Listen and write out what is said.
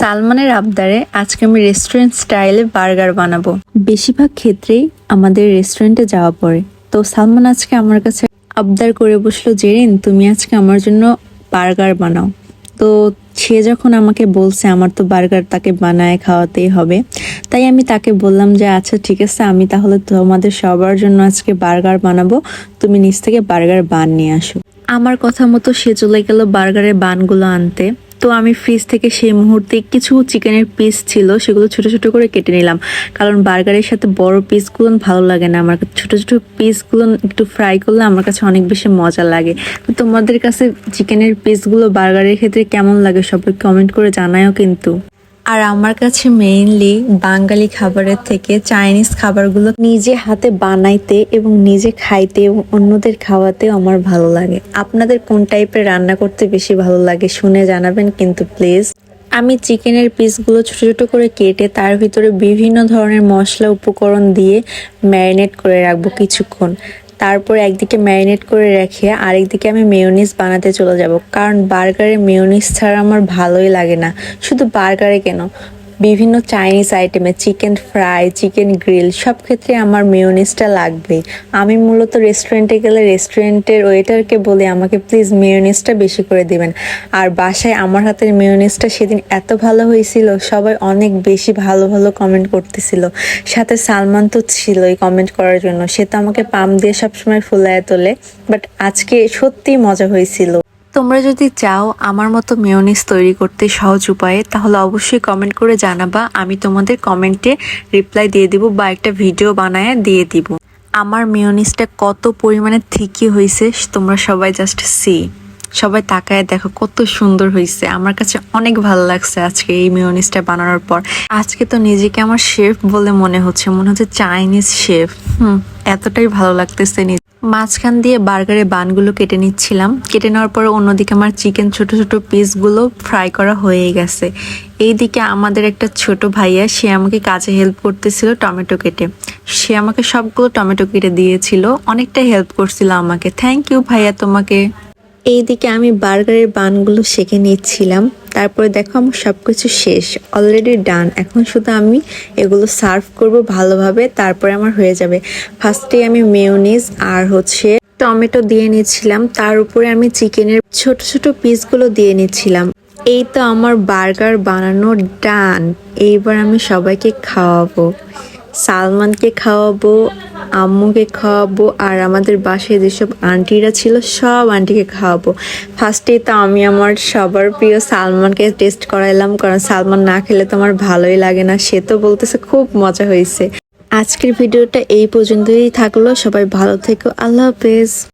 সালমানের আবদারে আজকে আমি রেস্টুরেন্ট স্টাইলে বার্গার বানাবো। বেশিরভাগ ক্ষেত্রেই আমাদের রেস্টুরেন্টে যাওয়া পড়ে। তো সালমান আজকে আমার কাছে আবদার করে বসল জেরিন তুমি আজকে আমার জন্য বার্গার বানাও। তো সে যখন আমাকে বলছে, আমার তো বার্গার তাকে বানায় খাওয়াতেই হবে। তাই আমি তাকে বললাম যে আচ্ছা ঠিক আছে, আমি তাহলে তোমাদের সবার জন্য আজকে বার্গার বানাবো। তুমি নিচ থেকে বার্গার বান নিয়ে আসো। আমার কথা মতো সে চলে গেল বার্গারের বানগুলো আনতে। তো আমি ফ্রিজ থেকে সেই মুহূর্তে কিছু চিকেনের পিস ছিল, সেগুলো ছোট ছোট করে কেটে নিলাম। কারণ বার্গারের সাথে বড় পিসগুলো ভালো লাগে না। আমার ছোট ছোট পিসগুলো একটু ফ্রাই করলে আমার কাছে অনেক বেশি মজা লাগে। তো তোমাদের কাছে চিকেনের পিসগুলো বার্গারের ক্ষেত্রে কেমন লাগে সবাই কমেন্ট করে জানায়ও কিন্তু। আর আমার কাছে মেইনলি বাঙালি খাবারের থেকে চাইনিজ খাবারগুলো নিজে হাতে বানাইতে এবং নিজে খাইতে এবং অন্যদের খাওয়াতে আমার ভালো লাগে। আপনাদের কোন টাইপের রান্না করতে বেশি ভালো লাগে শুনে জানাবেন, কিন্তু প্লিজ আমি চিকেনের পিসগুলো ছোট ছোট করে কেটে তার ভিতরে বিভিন্ন ধরনের মশলা উপকরণ দিয়ে ম্যারিনেট করে রাখব কিছুক্ষণ। তারপর একদিকে ম্যারিনেট করে রেখে আরেকদিকে আমি মেয়নিস বানাতে চলে যাব। কারণ বার্গারে মেয়নিস ছাড়া আমার ভালোই লাগে না। শুধু বার্গারে কেন? বিভিন্ন চাইনিজ আইটেমে চিকেন ফ্রাই চিকেন গ্রিল সব ক্ষেত্রে আমার মেয়োনিজটা লাগবে। আমি মূলত রেস্টুরেন্টে গেলে রেস্টুরেন্টের ওয়েটারকে বলে, আমাকে প্লিজ মেয়োনিজটা বেশি করে দিবেন। আর বাসায় আমার হাতের মেয়োনিজটা সেদিন এত ভালো হয়েছিল, সবাই অনেক বেশি ভালো ভালো কমেন্ট করতেছিল। সাথে সালমান তো ছিল এই কমেন্ট করার জন্য, সে তো আমাকে পাম দিয়ে সবসময় ফুলায় তোলে বাট আজকে সত্যিই মজা হয়েছিল। তোমরা যদি চাও আমার মতো মেয়োনিজ তৈরি করতে সহজ উপায়ে, তাহলে অবশ্যই কমেন্ট করে জানাবা। আমি তোমাদের কমেন্টে রিপ্লাই দিয়ে দিব বা একটা ভিডিও বানায় দিয়ে দিব। আমার মেয়োনিজটা কত পরিমাণে থিকি হয়েছে তোমরা সবাই জাস্ট সি সবাই তাকায় দেখো, কত সুন্দর হয়েছে আমার কাছে অনেক ভালো লাগছে আজকে এই মেয়োনিজটা বানানোর পর। আজকে তো নিজেকে আমার শেফ বলে মনে হচ্ছে মনে হচ্ছে চাইনিজ শেফ হুম, এতটাই ভালো লাগতেছে মাঝখান দিয়ে বার্গারের বানগুলো কেটে নিচ্ছিলাম। কেটে নেওয়ার পরে অন্যদিকে আমার চিকেন ছোট ছোট পিসগুলো ফ্রাই করা হয়ে গেছে। এইদিকে আমাদের একটা ছোট ভাইয়া, সে আমাকে কাজে হেল্প করতেছিল টমেটো কেটে। সে আমাকে সবগুলো টমেটো কেটে দিয়েছিল। অনেকটা হেল্প করছিল আমাকে। থ্যাংক ইউ ভাইয়া তোমাকে। এইদিকে আমি বার্গারের বানগুলো শেখে নিচ্ছিলাম। তারপরে দেখো আমার সব কিছু শেষ অলরেডি ডান এখন শুধু আমি এগুলো সার্ভ করব ভালোভাবে, তারপরে আমার হয়ে যাবে। ফার্স্টে আমি মেয়োনিজ আর হচ্ছে টমেটো দিয়ে নিচ্ছিলাম তার উপরে আমি চিকেনের ছোট ছোট পিসগুলো দিয়ে নিচ্ছিলাম। এই তো আমার বার্গার বানানো ডান এইবার আমি সবাইকে খাওয়াবো। সালমানকে খাওয়াবো আম্মুকে খাওয়াবো আর আমাদের বাসায় যেসব আন্টিরা ছিল, সব আন্টিকে খাওয়াবো। ফার্স্টে তো আমি আমার সবার প্রিয় সালমানকে টেস্ট করাইলাম, কারণ সালমান না খেলে তো আমার ভালোই লাগে না। সে তো বলতেছে খুব মজা হয়েছে। আজকের ভিডিওটা এই পর্যন্তই থাকল। সবাই ভালো থেকো। আল্লাহ হাফেজ।